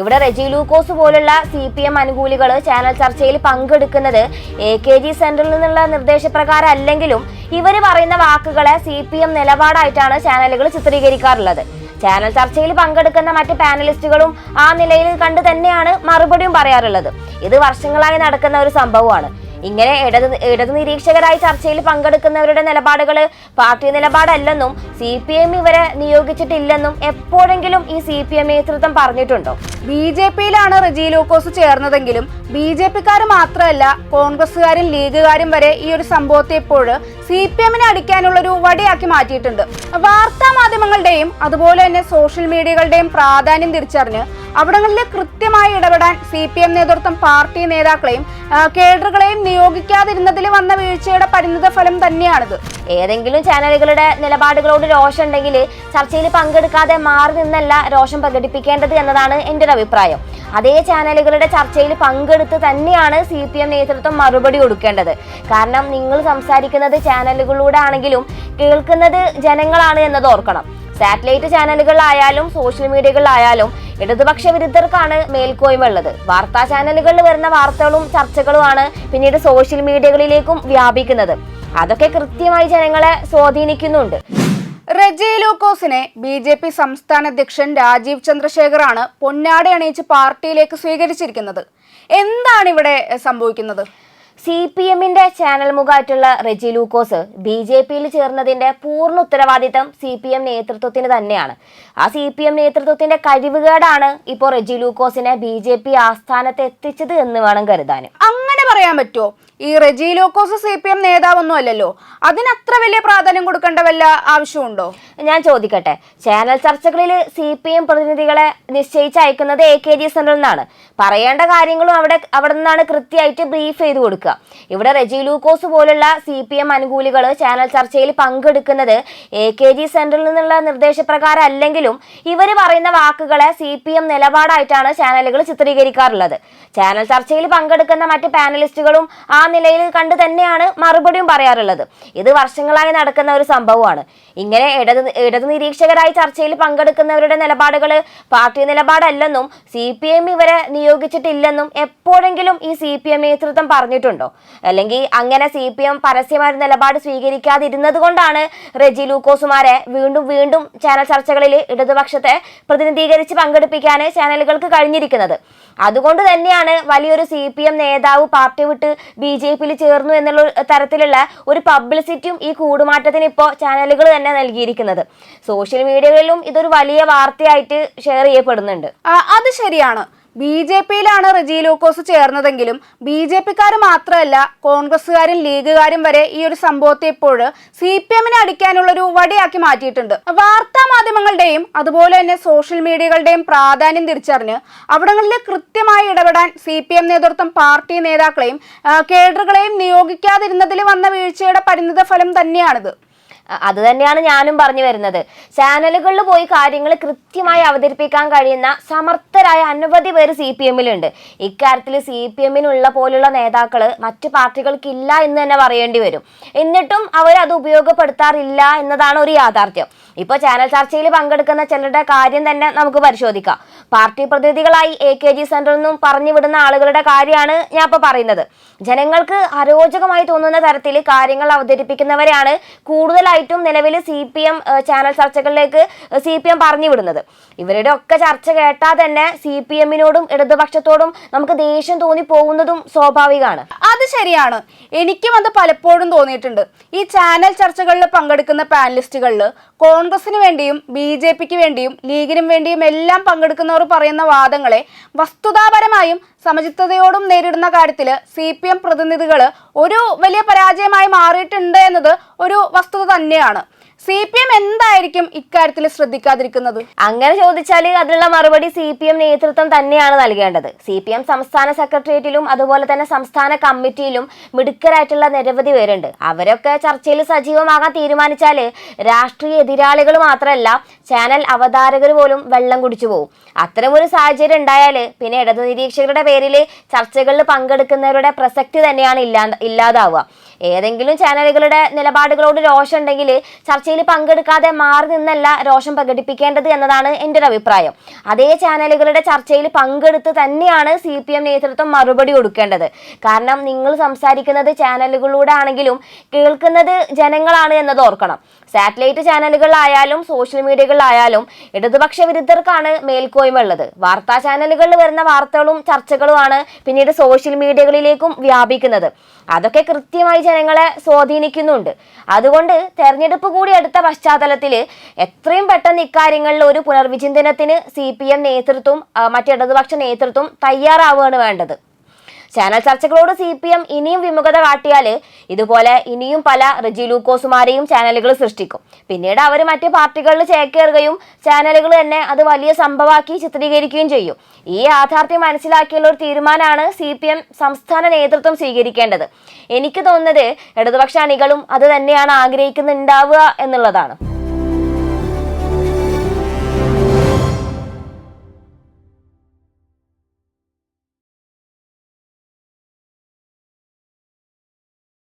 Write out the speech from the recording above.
ഇവിടെ റെജി ലൂക്കോസ് പോലുള്ള C P M അനുകൂലികൾ ചാനൽ ചർച്ചയിൽ പങ്കെടുക്കുന്നത് എ കെ ജി സെന്ററിൽ നിന്നുള്ള നിർദ്ദേശപ്രകാരം അല്ലെങ്കിലും ഇവർ പറയുന്ന വാക്കുകളെ സി പി എം നിലപാടായിട്ടാണ് ചാനലുകൾ ചിത്രീകരിക്കാറുള്ളത്. ചാനൽ ചർച്ചയിൽ പങ്കെടുക്കുന്ന മറ്റ് പാനലിസ്റ്റുകളും ആ നിലയിൽ കണ്ടു തന്നെയാണ് മറുപടിയും പറയാറുള്ളത്. ഇത് വർഷങ്ങളായി നടക്കുന്ന ഒരു സംഭവമാണ്. ഇങ്ങനെ ഇടത് ഇടത് നിരീക്ഷകരായി ചർച്ചയിൽ പങ്കെടുക്കുന്നവരുടെ നിലപാടുകൾ പാർട്ടി നിലപാടല്ലെന്നും സി പി എം ഇവരെ നിയോഗിച്ചിട്ടില്ലെന്നും എപ്പോഴെങ്കിലും ഈ സി പി എം നേതൃത്വം പറഞ്ഞിട്ടുണ്ടോ? ബി ജെ പിയിലാണ് റെജി ലൂക്കോസ് ചേർന്നതെങ്കിലും ബി ജെ പിക്കാർ മാത്രമല്ല കോൺഗ്രസ്സുകാരും ലീഗുകാരും വരെ ഈ ഒരു സംഭവത്തെ ഇപ്പോൾ സി പി എമ്മിനെ അടിക്കാനുള്ള ഒരു വടിയാക്കി മാറ്റിയിട്ടുണ്ട്. വാർത്താ മാധ്യമങ്ങളുടെയും അതുപോലെ തന്നെ സോഷ്യൽ മീഡിയകളുടെയും പ്രാധാന്യം തിരിച്ചറിഞ്ഞ് അവിടങ്ങളിൽ കൃത്യമായി ഇടപെടാൻ സി പി എം നേതൃത്വം പാർട്ടി നേതാക്കളെയും കേഡറുകളെയും നിയോഗിക്കാതിരുന്നതിൽ വന്ന വീഴ്ചയുടെ പരിണിത ഫലം തന്നെയാണിത്. ഏതെങ്കിലും ചാനലുകളുടെ നിലപാടുകളോട് രോഷം ഉണ്ടെങ്കിൽ ചർച്ചയിൽ പങ്കെടുക്കാതെ മാറി നിന്നല്ല രോഷം പ്രകടിപ്പിക്കേണ്ടത് എന്നതാണ് എന്റെ ഒരു അഭിപ്രായം. അതേ ചാനലുകളുടെ ചർച്ചയിൽ പങ്കെടുത്ത് തന്നെയാണ് സി പി എം നേതൃത്വം മറുപടി കൊടുക്കേണ്ടത്. കാരണം നിങ്ങൾ സംസാരിക്കുന്നത് ചാനലുകളിലൂടെ ആണെങ്കിലും കേൾക്കുന്നത് ജനങ്ങളാണ് എന്നത് ഓർക്കണം. സാറ്റലൈറ്റ് ചാനലുകളിലായാലും സോഷ്യൽ മീഡിയകളിലായാലും ഇടതുപക്ഷ വിരുദ്ധർക്കാണ് മേൽക്കോയ്മ ഉള്ളത് വാർത്താ ചാനലുകളിൽ വരുന്ന വാർത്തകളും ചർച്ചകളുമാണ് പിന്നീട് സോഷ്യൽ മീഡിയകളിലേക്കും വ്യാപിക്കുന്നത്. അതൊക്കെ കൃത്യമായി ജനങ്ങളെ സ്വാധീനിക്കുന്നുണ്ട്. റെജി ലൂക്കോസിനെ ബി ജെ പി സംസ്ഥാന അധ്യക്ഷൻ രാജീവ് ചന്ദ്രശേഖറാണ് പൊന്നാടി അണിയിച്ച് പാർട്ടിയിലേക്ക് സ്വീകരിച്ചിരിക്കുന്നത്. എന്താണ് ഇവിടെ സംഭവിക്കുന്നത്? സി പി എമ്മിന്റെ ചാനൽ മുഖമായിട്ടുള്ള റെജി ലൂക്കോസ് ബി ജെ പിയിൽ ചേർന്നതിന്റെ പൂർണ ഉത്തരവാദിത്തം സി പി എം നേതൃത്വത്തിന് തന്നെയാണ്. ആ സി പി എം നേതൃത്വത്തിന്റെ കഴിവുകേടാണ് ഇപ്പോൾ റെജി ലൂക്കോസിനെ ബി ജെ പി ആസ്ഥാനത്ത് എത്തിച്ചത് എന്ന് വേണം കരുതാൻ. അങ്ങനെ പറയാൻ പറ്റുമോ? ഈ Reji Lukose C P M നേതാവൊന്നും അല്ലല്ലോ. അതിന് അത്ര വലിയ പ്രാധാന്യം കൊടുക്കേണ്ട വല്ല ആവശ്യമുണ്ടോ? ഞാൻ ചോദിക്കട്ടെ. ചാനൽ ചർച്ചകളിൽ സി പി എം പ്രതിനിധികളെ നിശ്ചയിച്ച് അയക്കുന്നത് എ കെ ജി സെന്ററിൽ നിന്നാണ്. പറയേണ്ട കാര്യങ്ങളും അവിടെ അവിടെ നിന്നാണ് കൃത്യമായിട്ട് ബ്രീഫ് ചെയ്ത് കൊടുക്കുക. ഇവിടെ റെജി ലൂക്കോസ് പോലുള്ള സി പി എം അനുകൂലികൾ ചാനൽ ചർച്ചയിൽ പങ്കെടുക്കുന്നത് എ കെ ജി സെന്ററിൽ നിന്നുള്ള നിർദ്ദേശപ്രകാരം അല്ലെങ്കിലും ഇവർ പറയുന്ന വാക്കുകളെ സി പി എം നിലപാടായിട്ടാണ് ചാനലുകൾ ചിത്രീകരിക്കാറുള്ളത്. ചാനൽ ചർച്ചയിൽ പങ്കെടുക്കുന്ന മറ്റ് പാനലിസ്റ്റുകളും ആ നിലയിൽ കണ്ട് തന്നെയാണ് മറുപടിയും പറയാറുള്ളത്. ഇത് വർഷങ്ങളായി നടക്കുന്ന ഒരു സംഭവമാണ്. ഇങ്ങനെ ഇടത് ഇടത് നിരീക്ഷകരായി ചർച്ചയിൽ പങ്കെടുക്കുന്നവരുടെ നിലപാടുകൾ പാർട്ടി നിലപാടല്ലെന്നും സി പി എം ഇവരെ നിയോഗിച്ചിട്ടില്ലെന്നും എപ്പോഴെങ്കിലും ഈ സി പി എം നേതൃത്വം പറഞ്ഞിട്ടുണ്ടോ? അല്ലെങ്കിൽ അങ്ങനെ സി പി എം പരസ്യമായ നിലപാട് സ്വീകരിക്കാതിരുന്നത് കൊണ്ടാണ് റെജി ലൂക്കോസുമാരെ വീണ്ടും വീണ്ടും ചാനൽ ചർച്ചകളിൽ ഇടതുപക്ഷത്തെ പ്രതിനിധീകരിച്ച് പങ്കെടുപ്പിക്കാൻ ചാനലുകൾക്ക് കഴിഞ്ഞിരിക്കുന്നത്. അതുകൊണ്ട് തന്നെയാണ് വലിയൊരു സി പി എം നേതാവ് പാർട്ടി വിട്ട് ബി ജെ പിയിൽ ചേർന്നു എന്നുള്ള തരത്തിലുള്ള ഒരു പബ്ലിസിറ്റിയും ഈ കൂടുമാറ്റത്തിന് ഇപ്പോൾ ചാനലുകൾ തന്നെ നൽകിയിരിക്കുന്നത്. സോഷ്യൽ മീഡിയകളിലും ഇതൊരു വലിയ വാർത്തയായിട്ട് ഷെയർ ചെയ്യപ്പെടുന്നുണ്ട്. അത് ശരിയാണ്. ബി ജെ പിയിലാണ് റെജി ലൂക്കോസ് ചേർന്നതെങ്കിലും ബി ജെ പിക്കാർ മാത്രമല്ല കോൺഗ്രസ്സുകാരും ലീഗുകാരും വരെ ഈ ഒരു സംഭവത്തെ ഇപ്പോൾ സി പി എമ്മിനെ അടിക്കാനുള്ള ഒരു വടിയാക്കി മാറ്റിയിട്ടുണ്ട്. വാർത്താ മാധ്യമങ്ങളുടെയും അതുപോലെ തന്നെ സോഷ്യൽ മീഡിയകളുടെയും പ്രാധാന്യം തിരിച്ചറിഞ്ഞ് അവിടങ്ങളിൽ കൃത്യമായി ഇടപെടാൻ സി പി എം നേതൃത്വം പാർട്ടി നേതാക്കളെയും കേഡറുകളെയും നിയോഗിക്കാതിരുന്നതിൽ വന്ന വീഴ്ചയുടെ പരിണിത ഫലം തന്നെയാണിത്. അത് തന്നെയാണ് ഞാനും പറഞ്ഞു വരുന്നത്. ചാനലുകളിൽ പോയി കാര്യങ്ങൾ കൃത്യമായി അവതരിപ്പിക്കാൻ കഴിയുന്ന സമർത്ഥരായ അനവധി പേര് സി പി എമ്മിലുണ്ട്. ഇക്കാര്യത്തിൽ സി പി എമ്മിനുള്ള പോലുള്ള നേതാക്കൾ മറ്റു പാർട്ടികൾക്കില്ല എന്ന് തന്നെ പറയേണ്ടി വരും. എന്നിട്ടും അവരത് ഉപയോഗപ്പെടുത്താറില്ല എന്നതാണ് ഒരു യാഥാർത്ഥ്യം. ഇപ്പോൾ ചാനൽ ചർച്ചയിൽ പങ്കെടുക്കുന്ന ചിലരുടെ കാര്യം തന്നെ നമുക്ക് പരിശോധിക്കാം. പാർട്ടി പ്രതിനിധികളായി എ കെ ജി സെന്ററിൽ നിന്നും പറഞ്ഞു വിടുന്ന ആളുകളുടെ കാര്യമാണ് ഞാൻ ഇപ്പോൾ പറയുന്നത്. ജനങ്ങൾക്ക് അരോചകമായി തോന്നുന്ന തരത്തിൽ കാര്യങ്ങൾ അവതരിപ്പിക്കുന്നവരെയാണ് കൂടുതലായിട്ടും നിലവിൽ സി പി എം ചാനൽ ചർച്ചകളിലേക്ക് സി പി എം പറഞ്ഞു വിടുന്നത് ഇവരുടെ ഒക്കെ ചർച്ച കേട്ടാൽ തന്നെ സി പി എമ്മിനോടും ഇടതുപക്ഷത്തോടും നമുക്ക് ദേഷ്യം തോന്നി പോകുന്നതും സ്വാഭാവികമാണ്. അത് ശരിയാണ്. എനിക്കും അത് പലപ്പോഴും തോന്നിയിട്ടുണ്ട്. ഈ ചാനൽ ചർച്ചകളിൽ പങ്കെടുക്കുന്ന പാനലിസ്റ്റുകളിൽ കോൺഗ്രസിന് വേണ്ടിയും ബി ജെ പിക്ക് വേണ്ടിയും ലീഗിനും വേണ്ടിയും എല്ലാം പങ്കെടുക്കുന്നവർ പറയുന്ന വാദങ്ങളെ വസ്തുതാപരമായും സമചിത്തതയോടും നേരിടുന്ന കാര്യത്തിൽ സി പി എം പ്രതിനിധികൾ ഒരു വലിയ പരാജയമായി മാറിയിട്ടുണ്ട് എന്നത് ഒരു വസ്തുത തന്നെയാണ്. സി പി എം എന്തായിരിക്കും ഇക്കാര്യത്തിൽ ശ്രദ്ധിക്കാതിരിക്കുന്നത്? അങ്ങനെ ചോദിച്ചാൽ അതിനുള്ള മറുപടി സി പി എം നേതൃത്വം തന്നെയാണ് നൽകേണ്ടത്. സി പി എം സംസ്ഥാന സെക്രട്ടേറിയറ്റിലും അതുപോലെ തന്നെ സംസ്ഥാന കമ്മിറ്റിയിലും മിടുക്കരായിട്ടുള്ള നിരവധി പേരുണ്ട്. അവരൊക്കെ ചർച്ചയിൽ സജീവമാകാൻ തീരുമാനിച്ചാൽ രാഷ്ട്രീയ എതിരാളികൾ മാത്രമല്ല ചാനൽ അവതാരകർ പോലും വെള്ളം കുടിച്ചു പോകും. അത്തരമൊരു സാഹചര്യം ഉണ്ടായാൽ പിന്നെ ഇടതു നിരീക്ഷകരുടെ പേരിൽ ചർച്ചകളിൽ പങ്കെടുക്കുന്നവരുടെ പ്രസക്തി തന്നെയാണ് ഇല്ലാ ഇല്ലാതാവുക. ഏതെങ്കിലും ചാനലുകളുടെ നിലപാടുകളോട് രോഷം ഉണ്ടെങ്കിൽ ചർച്ചയിൽ പങ്കെടുക്കാതെ മാറി നിന്നല്ല രോഷം പ്രകടിപ്പിക്കേണ്ടത് എന്നതാണ് എന്റെ ഒരു അഭിപ്രായം. അതേ ചാനലുകളുടെ ചർച്ചയിൽ പങ്കെടുത്ത് തന്നെയാണ് സി പി എം നേതൃത്വം മറുപടി കൊടുക്കേണ്ടത്. കാരണം നിങ്ങൾ സംസാരിക്കുന്നത് ചാനലുകളിലൂടെ ആണെങ്കിലും കേൾക്കുന്നത് ജനങ്ങളാണ് എന്നത് ഓർക്കണം. സാറ്റലൈറ്റ് ചാനലുകളിലായാലും സോഷ്യൽ മീഡിയകളിലായാലും ഇടതുപക്ഷ വിരുദ്ധർക്കാണ് മേൽക്കോയ്മ ഉള്ളത് വാർത്താ ചാനലുകളിൽ വരുന്ന വാർത്തകളും ചർച്ചകളുമാണ് പിന്നീട് സോഷ്യൽ മീഡിയകളിലേക്കും വ്യാപിക്കുന്നത്. അതൊക്കെ കൃത്യമായി ജനങ്ങളെ സ്വാധീനിക്കുന്നുണ്ട്. അതുകൊണ്ട് തെരഞ്ഞെടുപ്പ് കൂടി അടുത്ത പശ്ചാത്തലത്തിൽ എത്രയും പെട്ടെന്ന് ഇക്കാര്യങ്ങളിൽ ഒരു പുനർവിചിന്തനത്തിന് സി പി എം നേതൃത്വം മറ്റ് ഇടതുപക്ഷ നേതൃത്വം തയ്യാറാവുകയാണ് വേണ്ടത്. ചാനൽ ചർച്ചകളോട് സി പി എം ഇനിയും വിമുഖത കാട്ടിയാൽ ഇതുപോലെ ഇനിയും പല റെജി ലൂക്കോസുമാരെയും ചാനലുകൾ സൃഷ്ടിക്കും. പിന്നീട് അവർ മറ്റു പാർട്ടികളിൽ ചേക്കേറുകയും ചാനലുകൾ തന്നെ അത് വലിയ സംഭവമാക്കി ചിത്രീകരിക്കുകയും ചെയ്യും. ഈ യാഥാർത്ഥ്യം മനസ്സിലാക്കിയുള്ള ഒരു തീരുമാനമാണ് സി പി എം സംസ്ഥാന നേതൃത്വം സ്വീകരിക്കേണ്ടത്. എനിക്ക് തോന്നുന്നത് ഇടതുപക്ഷ അണികളും അത് തന്നെയാണ് ആഗ്രഹിക്കുന്നുണ്ടാവുക എന്നുള്ളതാണ്.